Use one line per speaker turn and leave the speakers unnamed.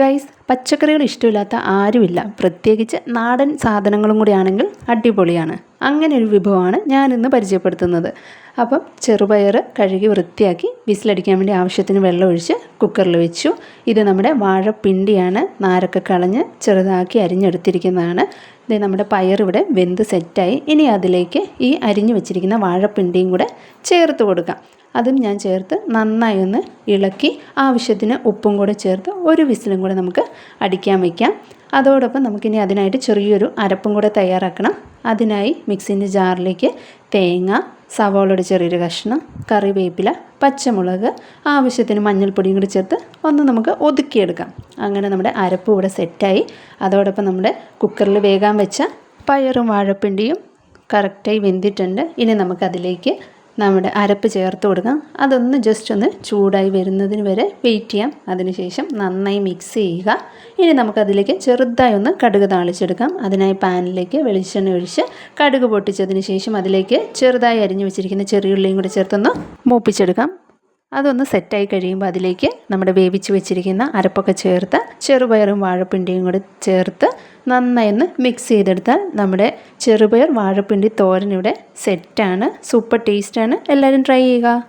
Guys പച്ചക്കറികൾ ഇഷ്ടമില്ലാത്ത ആരുമില്ല. പ്രത്യേകിച്ച് നാടൻ സാധനങ്ങളും കൂടി ആണെങ്കിൽ അടിപൊളിയാണ്. അങ്ങനെ ഒരു വിഭവമാണ് ഞാനിന്ന് പരിചയപ്പെടുത്തുന്നത്. അപ്പം ചെറുപയർ കഴുകി വൃത്തിയാക്കി വിസിലടിക്കാൻ വേണ്ടി ആവശ്യത്തിന് വെള്ളം ഒഴിച്ച് കുക്കറിൽ വെച്ചു. ഇത് നമ്മുടെ വാഴപ്പിണ്ടിയാണ്. നാരൊക്കെ കളഞ്ഞ് ചെറുതാക്കി അരിഞ്ഞെടുത്തിരിക്കുന്നതാണ്. ഇത് നമ്മുടെ പയറിവിടെ വെന്ത് സെറ്റായി. ഇനി അതിലേക്ക് ഈ അരിഞ്ഞു വെച്ചിരിക്കുന്ന വാഴപ്പിണ്ടിയും കൂടെ ചേർത്ത് കൊടുക്കാം. അതും ഞാൻ ചേർത്ത് നന്നായി ഒന്ന് ഇളക്കി ആവശ്യത്തിന് ഉപ്പും കൂടെ ചേർത്ത് ഒരു വിസിലും കൂടെ നമുക്ക് അടിക്കാൻ വയ്ക്കാം അതോടൊപ്പം നമുക്കിനി അതിനായിട്ട് ചെറിയൊരു അരപ്പും കൂടെ തയ്യാറാക്കണം. അതിനായി മിക്സിന്റെ ജാറിലേക്ക് തേങ്ങ സവാളയുടെ ചെറിയൊരു കഷ്ണം കറിവേപ്പില പച്ചമുളക് ആവശ്യത്തിന് മഞ്ഞൾപ്പൊടിയും കൂടി ചേർത്ത് ഒന്ന് നമുക്ക് ഒതുക്കിയെടുക്കാം. അങ്ങനെ നമ്മുടെ അരപ്പ് ഇവിടെ സെറ്റായി. അതോടൊപ്പം നമ്മുടെ കുക്കറിൽ വേകാൻ വെച്ച പയറും വാഴപ്പിണ്ടിയും കറക്റ്റായി വെന്തിട്ടുണ്ട്. ഇനി നമുക്കതിലേക്ക് നമ്മുടെ അരപ്പ് ചേർത്ത് കൊടുക്കാം. അതൊന്ന് ജസ്റ്റ് ഒന്ന് ചൂടായി വരുന്നതിന് വരെ വെയിറ്റ് ചെയ്യാം. അതിനുശേഷം നന്നായി മിക്സ് ചെയ്യുക. ഇനി നമുക്കതിലേക്ക് ചെറുതായി ഒന്ന് കടുക് താളിച്ചെടുക്കാം. അതിനായി പാനിലേക്ക് വെളിച്ചെണ്ണ ഒഴിച്ച് കടുക് പൊട്ടിച്ചതിന് ശേഷം അതിലേക്ക് ചെറുതായി അരിഞ്ഞു വെച്ചിരിക്കുന്ന ചെറിയുള്ളിയും കൂടി ചേർത്തൊന്ന് മൂപ്പിച്ചെടുക്കാം. അതൊന്ന് സെറ്റായി കഴിയുമ്പോൾ അതിലേക്ക് നമ്മുടെ വേവിച്ച് വെച്ചിരിക്കുന്ന അരപ്പൊക്കെ ചേർത്ത് ചെറുപയറും വാഴപ്പിണ്ടിയും കൂടി ചേർത്ത് നന്നായി ഒന്ന് മിക്സ് ചെയ്തെടുത്താൽ നമ്മുടെ ചെറുപയർ വാഴപ്പിണ്ടി തോരൻ ഇവിടെ സെറ്റാണ് സൂപ്പർ ടേസ്റ്റാണ് എല്ലാവരും ട്രൈ ചെയ്യുക.